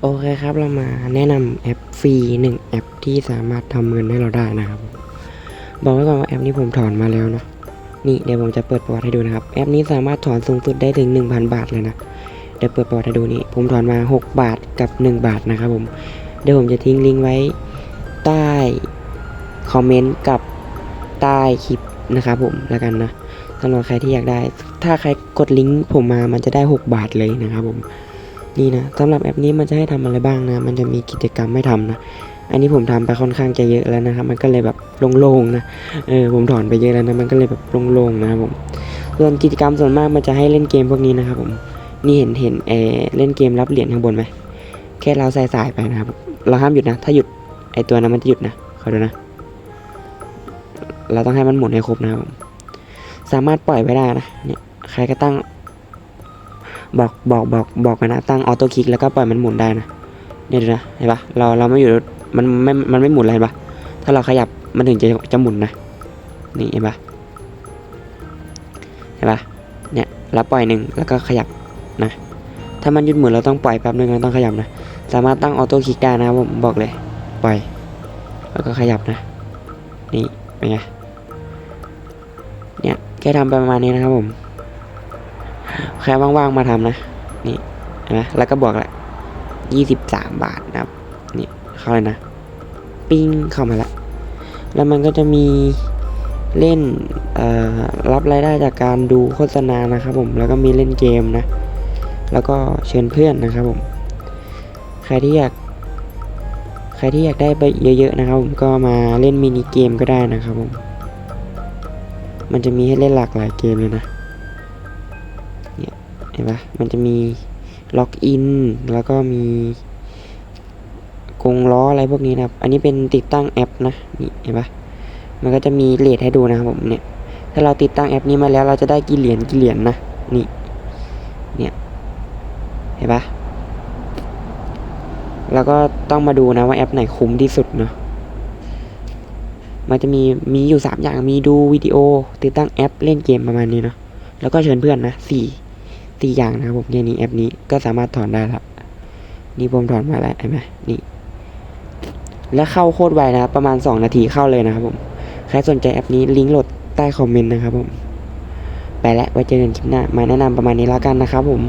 โอเคครับ เรามาแนะนำแอปฟรีหนึ่งแอปที่สามารถทำเงินให้เราได้นะครับ บอกไว้ก่อนว่าแอปนี้ผมถอนมาแล้วนะ นี่เดี๋ยวผมจะเปิดประวัติให้ดูนะครับ แอปนี้สามารถถอนสูงสุดได้ถึง 1,000 บาทเลยนะ เดี๋ยวเปิดประวัติให้ดูนี่ ผมถอนมา 6 บาทกับ 1 บาทนะครับผม เดี๋ยวผมจะทิ้งลิงก์ไว้ใต้คอมเมนต์กับใต้คลิปนะครับผมแล้วกันนะสำหรับใครที่อยากได้ ถ้าใครกดลิงก์ผมมามันจะได้ 6 บาทเลยนะครับผม นี่นะสำหรับแอปนี้มันจะให้ทำอะไรบ้างนะ มันจะมีกิจกรรมให้ทำนะ อันนี้ผมทำไปค่อนข้างจะเยอะแล้วนะครับ มันก็เลยแบบโล่งๆนะ เออผมถอนไปเยอะแล้วนะ มันก็เลยแบบโล่งๆนะครับผม ส่วนกิจกรรมส่วนมากมันจะให้เล่นเกมพวกนี้นะครับผม นี่เห็นเห็นเออเล่นเกมรับเหรียญข้างบนไหม แค่เราใส่สายไปนะครับ เราห้ามหยุดนะ ถ้าหยุดไอตัวนั้นมันจะหยุดนะขอดูนะ เราต้องให้มันหมุนให้ครบนะครับผม สามารถปล่อยไว้ได้นะ เนี่ย ใครก็ตั้ง บอกบอกบอกบอกกันนะตั้งออโต้คลิกแล้วก็ปล่อยมันหมุนได้นะเนี่ยดูนะเห็นปะเราเราไม่อยู่มันไม่มันไม่หมุนเลยเห็นปะถ้าเราขยับมันถึงจะจะหมุนนะนี่เห็นปะเห็นปะเนี่ยเราปล่อยหนึ่งแล้วก็ขยับนะ ถ้ามันหยุดหมุนเราต้องปล่อยแป๊บนึงเราต้องขยับนะ สามารถตั้งออโต้คลิกได้นะครับผมบอกเลย ปล่อย แล้วก็ขยับนะ นี่เป็นไงเนี่ยแค่ทำไปประมาณนี้นะครับผม ใครว่างๆมาทำนะ นี่เห็นไหมแล้วก็บวกแหละยี่สิบสามบาทนะครับ นี่เข้าเลยนะ ปิ้งเข้ามาละ แล้วมันก็จะมีเล่นรับรายได้จากการดูโฆษณานะครับผม แล้วก็มีเล่นเกมนะ แล้วก็เชิญเพื่อนนะครับผม ใครที่อยาก ใครที่อยากได้ไปเยอะๆนะครับผม ก็มาเล่นมินิเกมก็ได้นะครับผม มันจะมีให้เล่นหลากหลายเกมเลยนะ เห็นปะมันจะมีล็อกอินแล้วก็มีกงล้ออะไรพวกนี้นะอันนี้เป็นติดตั้งแอปนะนี่เห็นปะมันก็จะมีเลทให้ดูนะครับผมเนี่ย ถ้าเราติดตั้งแอปนี้มาแล้วเราจะได้กี่เหรียญกี่เหรียญนะนี่เนี่ยเห็นปะแล้วก็ต้องมาดูนะว่าแอปไหนคุ้มที่สุดเนาะมันจะมีมีอยู่ 3 อย่างมีดูวิดีโอ ติดตั้งแอปเล่นเกมประมาณนี้เนาะแล้วก็เชิญเพื่อนนะสี่ ตีอย่างนะครับผมแค่นี้แอปนี้ก็สามารถถอนได้ละนี่ผมถอนมาแล้วไอ้แม่นี่ แล้วเข้าโคตรไวนะประมาณ 2 นาทีเข้าเลยนะครับผมใครสนใจแอปนี้ลิงก์โหลดใต้คอมเมนต์นะครับผมไปแล้วไว้เจอกันคลิปหน้ามาแนะนำประมาณนี้แล้วกันนะครับผม